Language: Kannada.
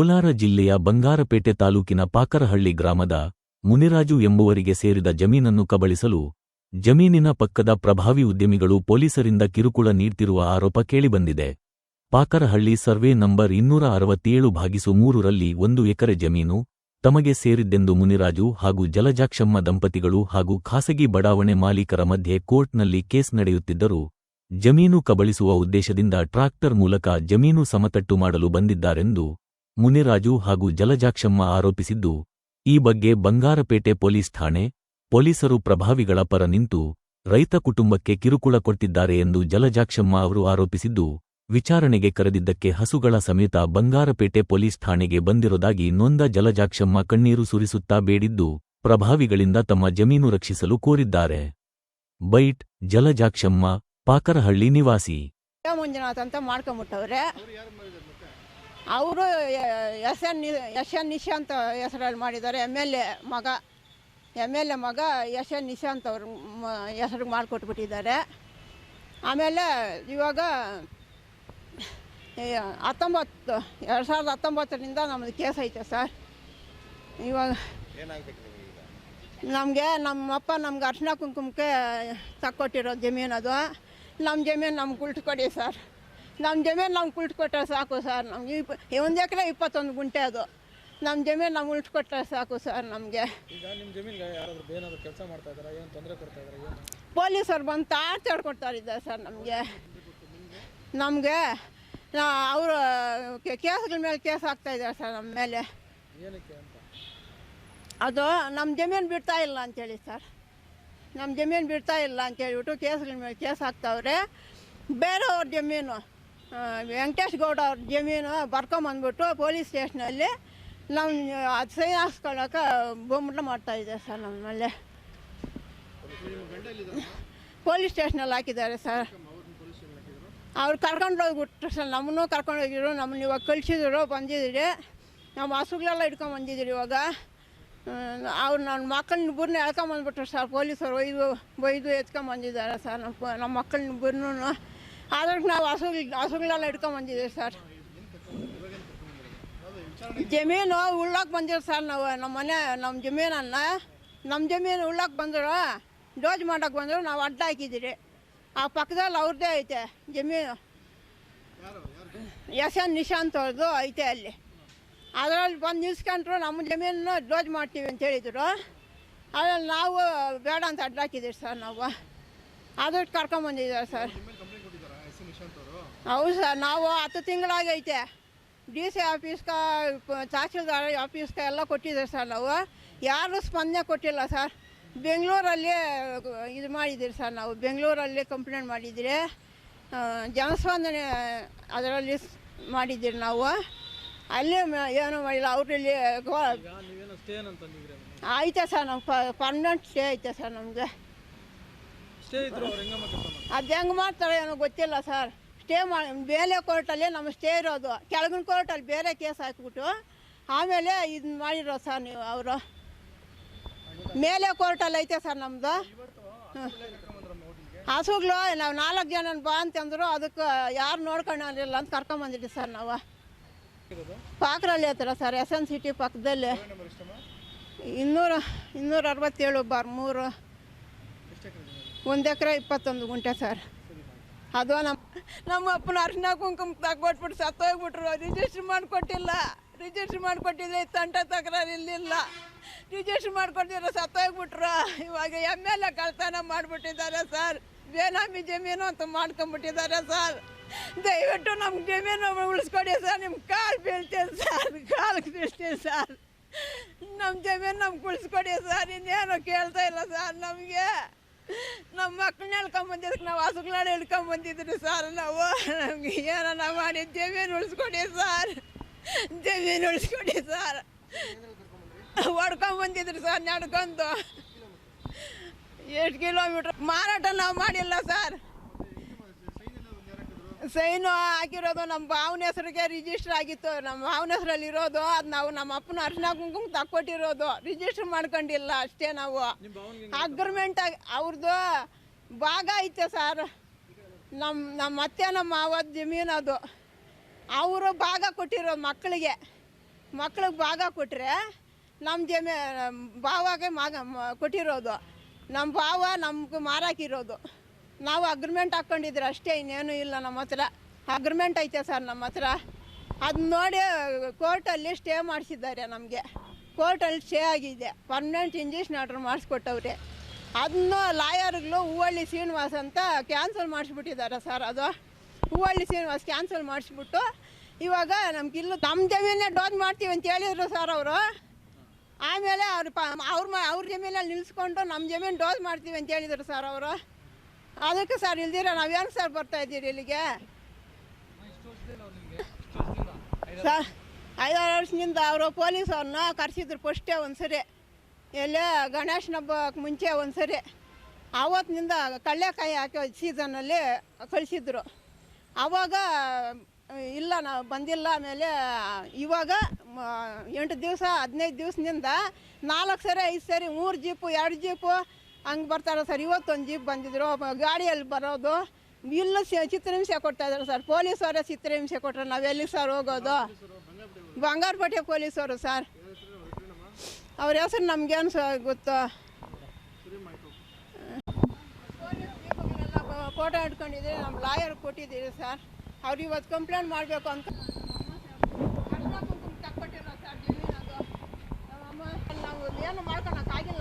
ಕೋಲಾರ ಜಿಲ್ಲೆಯ ಬಂಗಾರಪೇಟೆ ತಾಲೂಕಿನ ಪಾಕರಹಳ್ಳಿ ಗ್ರಾಮದ ಮುನಿರಾಜು ಎಂಬುವರಿಗೆ ಸೇರಿದ ಜಮೀನನ್ನು ಕಬಳಿಸಲು ಜಮೀನಿನ ಪಕ್ಕದ ಪ್ರಭಾವಿ ಉದ್ಯಮಿಗಳು ಪೊಲೀಸರಿಂದ ಕಿರುಕುಳ ನೀಡ್ತಿರುವ ಆರೋಪ ಕೇಳಿಬಂದಿದೆ. ಪಾಕರಹಳ್ಳಿ ಸರ್ವೆ ನಂಬರ್ ಇನ್ನೂರ ಅರವತ್ತೇಳು ಭಾಗಿಸು ಮೂರರಲ್ಲಿ ಒಂದು ಎಕರೆ ಜಮೀನು ತಮಗೆ ಸೇರಿದ್ದೆಂದು ಮುನಿರಾಜು ಹಾಗೂ ಜಲಜಾಕ್ಷಮ್ಮ ದಂಪತಿಗಳು ಹಾಗೂ ಖಾಸಗಿ ಬಡಾವಣೆ ಮಾಲೀಕರ ಮಧ್ಯೆ ಕೋರ್ಟ್ನಲ್ಲಿ ಕೇಸ್ ನಡೆಯುತ್ತಿದ್ದರೂ ಜಮೀನು ಕಬಳಿಸುವ ಉದ್ದೇಶದಿಂದ ಟ್ರಾಕ್ಟರ್ ಮೂಲಕ ಜಮೀನು ಸಮತಟ್ಟು ಮಾಡಲು ಬಂದಿದ್ದಾರೆಂದು ಮುನಿರಾಜು ಹಾಗೂ ಜಲಜಾಕ್ಷಮ್ಮ ಆರೋಪಿಸಿದ್ದು, ಈ ಬಗ್ಗೆ ಬಂಗಾರಪೇಟೆ ಪೊಲೀಸ್ ಠಾಣೆ, ಪೊಲೀಸರು ಪ್ರಭಾವಿಗಳ ಪರ ನಿಂತು ರೈತ ಕುಟುಂಬಕ್ಕೆ ಕಿರುಕುಳ ಕೊಟ್ಟಿದ್ದಾರೆ ಎಂದು ಜಲಜಾಕ್ಷಮ್ಮ ಅವರು ಆರೋಪಿಸಿದ್ದು, ವಿಚಾರಣೆಗೆ ಕರೆದಿದ್ದಕ್ಕೆ ಹಸುಗಳ ಸಮೇತ ಬಂಗಾರಪೇಟೆ ಪೊಲೀಸ್ ಠಾಣೆಗೆ ಬಂದಿರೋದಾಗಿ ನೊಂದ ಜಲಜಾಕ್ಷಮ್ಮ ಕಣ್ಣೀರು ಸುರಿಸುತ್ತಾ ಬೇಡಿದ್ದು, ಪ್ರಭಾವಿಗಳಿಂದ ತಮ್ಮ ಜಮೀನು ರಕ್ಷಿಸಲು ಕೋರಿದ್ದಾರೆ. ಬೈಟ್, ಜಲಜಾಕ್ಷಮ್ಮ, ಪಾಕರಹಳ್ಳಿ ನಿವಾಸಿ. ಮಂಜುನಾಥ್ ಅಂತ ಮಾಡ್ಕೊಂಬಿಟ್ಟವ್ರೆ. ಅವರು S N S N Nishant ಹೆಸರಲ್ಲಿ ಮಾಡಿದ್ದಾರೆ. ಎಂ ಎಲ್ ಎ ಮಗ ಎಂ ಎಲ್ ಎ ಮಗ ಎಸ್ ಎನ್ ನಿಶಾಂತ್ ಅವ್ರ ಹೆಸ್ರಿಗೆ ಮಾಡಿಕೊಟ್ಬಿಟ್ಟಿದ್ದಾರೆ. ಆಮೇಲೆ ಇವಾಗ ಹತ್ತೊಂಬತ್ತು ಎರಡು ಸಾವಿರದ ಹತ್ತೊಂಬತ್ತರಿಂದ ನಮ್ಮದು ಕೇಸ್ ಐತೆ ಸರ್. ಇವಾಗ ನಮಗೆ ನಮ್ಮಪ್ಪ ನಮ್ಗೆ ಅರ್ಶಿನ ಕುಂಕುಮಕ್ಕೆ ತಕ್ಕೊಟ್ಟಿರೋ ಜಮೀನು ಅದು. ನಮ್ಮ ಜಮೀನು ನಮ್ಗೆ ಉಲ್ಟು ಕೊಡಿ ಸರ್. ನಮ್ಮ ಜಮೀನು ನಮ್ಗೆ ಉಲ್ಟು ಕೊಟ್ಟರೆ ಸಾಕು ಸರ್ ನಮ್ಗೆ ಇಪ್ಪ ಒಂದು ಎಕರೆ ಇಪ್ಪತ್ತೊಂದು ಗುಂಟೆ ಅದು. ನಮ್ಮ ಜಮೀನು ನಮ್ಗೆ ಉಲ್ಟು ಕೊಟ್ಟರೆ ಸಾಕು ಸರ್ ನಮಗೆ. ಈಗ ನಿಮ್ಮ ಜಮೀನ್ಗೆ ಯಾರಾದ್ರೂ ಏನಾದ್ರು ಕೆಲಸ ಮಾಡ್ತಾ ಇದಾರಾ? ಏನು ತೊಂದರೆ ಕೊಡ್ತಾ ಇದಾರಾ? ಏನು? ಪೊಲೀಸರು ಬಂದು ಟಾರ್ಚರ್ ಕೊಡ್ತಾರಿದ್ದಾರೆ ಸರ್ ನಮಗೆ. ನಮಗೆ ಅವರು ಕೇಸ್ಗಳ ಮೇಲೆ ಕೇಸ್ ಆಗ್ತಾ ಇದ್ದಾರೆ ಸರ್ ನಮ್ಮ ಮೇಲೆ. ಏನಕ್ಕೆ ಅಂತ? ಅದು ನಮ್ಮ ಜಮೀನು ಬಿಡ್ತಾ ಇಲ್ಲ ಅಂತೇಳಿ ಸರ್. ನಮ್ಮ ಜಮೀನು ಬಿಡ್ತಾ ಇಲ್ಲ ಅಂತ ಹೇಳ್ಬಿಟ್ಟು ಕೇಸ್ಗಳ ಮೇಲೆ ಕೇಸ್ ಹಾಕ್ತಾವ್ರೆ. ಬೇರೆಯವ್ರ ಜಮೀನು. ವೆಂಕಟೇಶ್ ಗೌಡ ಅವ್ರ ಜಮೀನು ಬರ್ಕೊಂಬಂದ್ಬಿಟ್ಟು ಪೊಲೀಸ್ ಸ್ಟೇಷನಲ್ಲಿ ನಮ್ಮ ಅದು ಸೈನ್ ಹಾಕ್ಸ್ಕೊಳ್ಳೋಕೆ ಬೊಮ್ಮಟ ಇದೆ ಸರ್ ನಮ್ಮಲ್ಲಿ ಮೇಲೆ. ಪೊಲೀಸ್ ಸ್ಟೇಷನಲ್ಲಿ ಹಾಕಿದ್ದಾರೆ ಸರ್. ಅವ್ರು ಕರ್ಕೊಂಡು ಹೋಗ್ಬಿಟ್ರು ಸರ್, ನಮ್ಮನ್ನು ಕರ್ಕೊಂಡು ಹೋಗಿದ್ರು, ನಮ್ಮನ್ನ ಇವಾಗ ಕಳಿಸಿದ್ರು, ಬಂದಿದ್ದೀರಿ. ನಮ್ಮ ಹಸುಗಳೆಲ್ಲ ಇಟ್ಕೊಂಡು ಬಂದಿದ್ದೀರಿ ಇವಾಗ. ಅವ್ರು ನನ್ನ ಮಕ್ಕಳನ್ನ ಎಳ್ಕೊಂಬಂದ್ಬಿಟ್ರು ಸರ್, ಪೊಲೀಸರು. ಒಯ್ದು ಒಯ್ದು ಎತ್ಕೊಂಬಂದಿದ್ದಾರೆ ಸರ್, ನಮ್ಮ ನಮ್ಮ ಮಕ್ಕಳನ್ನ ಆದ್ರೆ ನಾವು ಹಸುಗಳು ಹಸುಗಳೆಲ್ಲ ಹಿಡ್ಕೊಂಬಂದಿದ್ದೀವಿ ಸರ್. ಜಮೀನು ಉಳ್ಳೋಕೆ ಬಂದಿರೋ ಸರ್ ನಾವು ನಮ್ಮ ಮನೆ ನಮ್ಮ ಜಮೀನನ್ನ ನಮ್ಮ ಜಮೀನು ಉಳ್ಳೋಕೆ ಬಂದರು, ಡೋಜ್ ಮಾಡೋಕೆ ಬಂದರು, ನಾವು ಅಡ್ಡ ಹಾಕಿದ್ದೀರಿ. ಆ ಪಕ್ಕದಲ್ಲಿ ಅವ್ರದ್ದೇ ಐತೆ, ಜಮೀನು. ಎಸ್ ಎನ್ ನಿಶಾಂತ್ ಅವ್ರದ್ದು ಐತೆ ಅಲ್ಲಿ. ಅದರಲ್ಲಿ ಬಂದು ನಿಲ್ಸ್ಕೊಂಡ್ರು ನಮ್ಮ ಜಮೀನನ್ನು ಡೋಜ್ ಮಾಡ್ತೀವಿ ಅಂತ ಹೇಳಿದರು. ಅದ್ರಲ್ಲಿ ನಾವು ಬೇಡ ಅಂತ ಅಡ್ಡ ಹಾಕಿದ್ದೀರಿ ಸರ್ ನಾವು. ಅದಕ್ಕೆ ಕರ್ಕೊಂಬಂದಿದ್ದಾರೆ ಸರ್. ಹೌದು ಸರ್ ನಾವು ಹತ್ತು ತಿಂಗಳಾಗೈತೆ. ಡಿ ಸಿ ಆಫೀಸ್ಗೆ ತಹಸೀಲ್ದಾರ್ ಆಫೀಸ್ಗೆ ಎಲ್ಲ ಕೊಟ್ಟಿದ್ದೀವಿ ಸರ್ ನಾವು. ಯಾರೂ ಸ್ಪಂದನೆ ಕೊಟ್ಟಿಲ್ಲ ಸರ್. ಬೆಂಗಳೂರಲ್ಲಿ ಇದು ಮಾಡಿದ್ದೀರಿ ಸರ್ ನಾವು. ಬೆಂಗಳೂರಲ್ಲಿ ಕಂಪ್ಲೇಂಟ್ ಮಾಡಿದ್ದೀರಿ. ಜನಸ್ಪಂದನೆ ಅದರಲ್ಲಿ ಮಾಡಿದ್ದೀರಿ ನಾವು. ಅಲ್ಲಿ ಏನು ಮಾಡಿಲ್ಲ. ಅವರಲ್ಲಿ ಆಯ್ತಾ ಸರ್ ನಮ್ಮ ಪರ್ಮನೆಂಟ್ ಸ್ಟೇ ಐತೆ ಸರ್ ನಮಗೆ. ಅದು ಹೆಂಗೆ ಮಾಡ್ತಾರೆ ಏನೋ ಗೊತ್ತಿಲ್ಲ ಸರ್. ಸ್ಟೇ ಮಾಡಿ ಬೇಲೆ ಕೋರ್ಟಲ್ಲಿ ನಮ್ಮ ಸ್ಟೇ ಇರೋದು. ಕೆಳಗಿನ ಕೋರ್ಟಲ್ಲಿ ಬೇರೆ ಕೇಸ್ ಹಾಕಿಬಿಟ್ಟು ಆಮೇಲೆ ಇದನ್ನ ಮಾಡಿರೋ ಸರ್ ನೀವು ಅವರು. ಮೇಲೆ ಕೋರ್ಟಲ್ಲಿ ಐತೆ ಸರ್ ನಮ್ಮದು ಹಸುಗಳು, ನಾವು ನಾಲ್ಕು ಜನ ಬಾ ಅಂತಂದ್ರು ಅದಕ್ಕೆ ಯಾರು ನೋಡ್ಕೊಳ್ಳಿಲ್ಲ ಅಂತ ಕರ್ಕೊಂಬಂದಿದ್ದೀವಿ ಸರ್ ನಾವು. ಪಾಕ್ರಲ್ಲಿ ಹತ್ತಿರ ಸರ್ ಎಸ್ ಎನ್ ಸಿಟಿ ಪಕ್ಕದಲ್ಲಿ. ಇನ್ನೂರ ಇನ್ನೂರ ಅರವತ್ತೇಳು ಬಾರ್ ಮೂರು. ಒಂದು ಎಕರೆ ಇಪ್ಪತ್ತೊಂದು ಗುಂಟೆ ಸರ್. ಅದು ನಮ್ಮ ನಮ್ಮ ಅಪ್ಪನ ಅರ್ಶಿನ ಕುಂಕುಮ ತಗೊಟ್ಬಿಟ್ಟು ಸತ್ತೋಗ್ಬಿಟ್ರು. ರಿಜಿಸ್ಟ್ರ್ ಮಾಡಿಕೊಟ್ಟಿಲ್ಲ. ರಿಜಿಸ್ಟ್ರ್ ಮಾಡಿಕೊಟ್ಟಿದ್ರೆ ತಂಟ ತಕರಾರು ಇಲ್ಲಿಲ್ಲ. ರಿಜಿಸ್ಟ್ರ್ ಮಾಡಿಕೊಟ್ಟಿದ್ರೆ ಸತ್ತೋಗ್ಬಿಟ್ರು. ಇವಾಗ ಎಂ ಎಲ್ ಎ ಕಳ್ತನ ಮಾಡಿಬಿಟ್ಟಿದ್ದಾರೆ ಸರ್. ಬೇನಾಮಿ ಜಮೀನು ಅಂತ ಮಾಡ್ಕೊಂಬಿಟ್ಟಿದ್ದಾರೆ ಸರ್. ದಯವಿಟ್ಟು ನಮ್ಮ ಜಮೀನು ಉಳಿಸ್ಕೊಡಿ ಸರ್. ನಿಮ್ಮ ಕಾಲು ಬೀಳ್ತೀನಿ ಸರ್. ಕಾಲು ಬೀಳ್ತೀನಿ ಸರ್. ನಮ್ಮ ಜಮೀನು ನಮ್ಗೆ ಉಳಿಸ್ಕೊಡಿ ಸರ್. ಇನ್ನೇನು ಕೇಳ್ತಾ ಇಲ್ಲ ಸರ್ ನಮಗೆ. ನಮ್ಮ ಮಕ್ಕಳನ್ನ ಹೇಳ್ಕೊಂಬಂದಿದ್ದಕ್ಕೆ ನಾವು ಹಸುಗಳನ್ನ ಹಿಡ್ಕೊಂಬಂದಿದ್ರಿ ಸರ್ ನಾವು. ನಮ್ಗೆ ಏನನ್ನ ಮಾಡಿ ಜಮೀನು ಉಳಿಸ್ಕೊಡಿ ಸರ್. ಜಮೀನು ಉಳಿಸ್ಕೊಡಿ ಸರ್. ಹೊಡ್ಕೊಂಬಂದಿದ್ರು ಸರ್ ನಡ್ಕೊಂಡು. ಎಷ್ಟು ಕಿಲೋಮೀಟ್ರ್? ಮಾರಾಟ ನಾವು ಮಾಡಿಲ್ಲ ಸರ್. ಸೈನು ಹಾಕಿರೋದು ನಮ್ಮ ಭಾವನ ಹೆಸರಿಗೆ ರಿಜಿಸ್ಟರ್ ಆಗಿತ್ತು. ನಮ್ಮ ಭಾವನ ಹೆಸರಲ್ಲಿ ಇರೋದು ಅದು ನಾವು ನಮ್ಮ ಅಪ್ಪನ ಅರ್ಶಿನ ಕುಂಕುಮ ತಕ್ಕೊಟ್ಟಿರೋದು. ರಿಜಿಸ್ಟರ್ ಮಾಡ್ಕೊಂಡಿಲ್ಲ ಅಷ್ಟೇ ನಾವು. ಅಗ್ರಿಮೆಂಟ್ ಆಗಿ ಅವ್ರದ್ದು ಭಾಗ ಐತೆ ಸರ್ ನಮ್ಮ ನಮ್ಮ ಅತ್ತೆ ನಮ್ಮ ಮಾವದ ಜಮೀನು ಅದು. ಅವರು ಭಾಗ ಕೊಟ್ಟಿರೋದು ಮಕ್ಕಳಿಗೆ. ಮಕ್ಳಿಗೆ ಭಾಗ ಕೊಟ್ಟರೆ ನಮ್ಮ ಜಮೀ ಭಾವಾಗೆ ಮಾಗ ಮ- ಕೊಟ್ಟಿರೋದು. ನಮ್ಮ ಭಾವ ನಮ್ಗೆ ಮಾರಾಕಿರೋದು. ನಾವು ಅಗ್ರಿಮೆಂಟ್ ಹಾಕ್ಕೊಂಡಿದ್ರೆ ಅಷ್ಟೇ ಇನ್ನೇನು ಇಲ್ಲ ನಮ್ಮ ಹತ್ರ. ಅಗ್ರಿಮೆಂಟ್ ಐತೆ ಸರ್ ನಮ್ಮ ಹತ್ರ. ಅದು ನೋಡಿ ಕೋರ್ಟಲ್ಲಿ ಸ್ಟೇ ಮಾಡಿಸಿದ್ದಾರೆ ನಮಗೆ. ಕೋರ್ಟಲ್ಲಿ ಸ್ಟೇ ಆಗಿದೆ. ಪರ್ಮನೆಂಟ್ ಇಂಜೆಕ್ಷನ್ ಆರ್ಡ್ರ್ ಮಾಡಿಸ್ಕೊಟ್ಟವ್ರೆ. ಅದನ್ನು ಲಾಯರ್ಗಳು ಹೂವಳ್ಳಿ ಶ್ರೀನಿವಾಸ್ ಅಂತ ಕ್ಯಾನ್ಸಲ್ ಮಾಡಿಸ್ಬಿಟ್ಟಿದ್ದಾರೆ ಸರ್ ಅದು. ಹೂವಳ್ಳಿ ಶ್ರೀನಿವಾಸ್ ಕ್ಯಾನ್ಸಲ್ ಮಾಡಿಸ್ಬಿಟ್ಟು ಇವಾಗ ನಮ್ಗೆ ಇಲ್ಲೂ ನಮ್ಮ ಜಮೀನೇ ಡೋಸ್ ಮಾಡ್ತೀವಿ ಅಂತ ಹೇಳಿದರು ಸರ್ ಅವರು. ಆಮೇಲೆ ಅವ್ರ ಪ ಅವ್ರ ಅವ್ರ ಜಮೀನಲ್ಲಿ ನಿಲ್ಲಿಸ್ಕೊಂಡು ನಮ್ಮ ಜಮೀನು ಡೋಸ್ ಮಾಡ್ತೀವಿ ಅಂತ ಹೇಳಿದರು ಸರ್ ಅವರು. ಅದಕ್ಕೆ ಸರ್ ಇಲ್ದಿರ ನಾವೇನು ಸರ್ ಬರ್ತಾ ಇದ್ದೀರಿ ಇಲ್ಲಿಗೆ? ಸರ್, ಐದಾರು ವರ್ಷದಿಂದ ಅವರು ಪೊಲೀಸ್ ಅವ್ರನ್ನ ಕರೆಸಿದ್ರು ಫಸ್ಟೇ ಒಂದ್ಸರಿ. ಎಲ್ಲೇ ಗಣೇಶನ ಹಬ್ಬಕ್ಕೆ ಮುಂಚೆ ಒಂದ್ಸರಿ. ಆವತ್ತಿನಿಂದ ಕಡಲೆಕಾಯಿ ಹಾಕೋ ಸೀಸನಲ್ಲಿ ಕಳಿಸಿದ್ರು. ಆವಾಗ ಇಲ್ಲ ನಾವು ಬಂದಿಲ್ಲ ಆಮೇಲೆ ಇವಾಗ ಎಂಟು ದಿವಸ, ಹದಿನೈದು ದಿವಸದಿಂದ ನಾಲ್ಕು ಸರಿ, ಐದು ಸರಿ, ಮೂರು ಜೀಪು, ಎರಡು ಜೀಪು ಹಂಗೆ ಬರ್ತಾರೆ ಸರ್. ಇವತ್ತೊಂದು ಜೀಪ್ ಬಂದಿದ್ರು. ಗಾಡಿಯಲ್ಲಿ ಬರೋದು. ಇಲ್ಲ ಸಿ- ಚಿತ್ರಹಿಂಸೆ ಕೊಡ್ತಾ ಇದ್ದಾರೆ ಸರ್. ಪೊಲೀಸವರೇ ಚಿತ್ರಹಿಂಸೆ ಕೊಟ್ಟರೆ ನಾವೆಲ್ಲಿ ಸರ್ ಹೋಗೋದು? ಬಂಗಾರಪೇಟೆ ಪೊಲೀಸವರು ಸರ್. ಅವ್ರ ಹೆಸರು ನಮ್ಗೇನು ಸರ್ ಗೊತ್ತು? ಫೋಟೋ ಇಟ್ಕೊಂಡಿದ್ದೀವಿ ನಮ್ಮ ಲಾಯರ್ ಕೊಟ್ಟಿದ್ದೀವಿ ಸರ್. ಅವ್ರು ಇವತ್ತು ಕಂಪ್ಲೇಂಟ್ ಮಾಡಬೇಕು ಅಂತ. ನಾವು ಏನು ಮಾಡ್ಕೊಳಕ್ಕಾಗಿಲ್ಲ.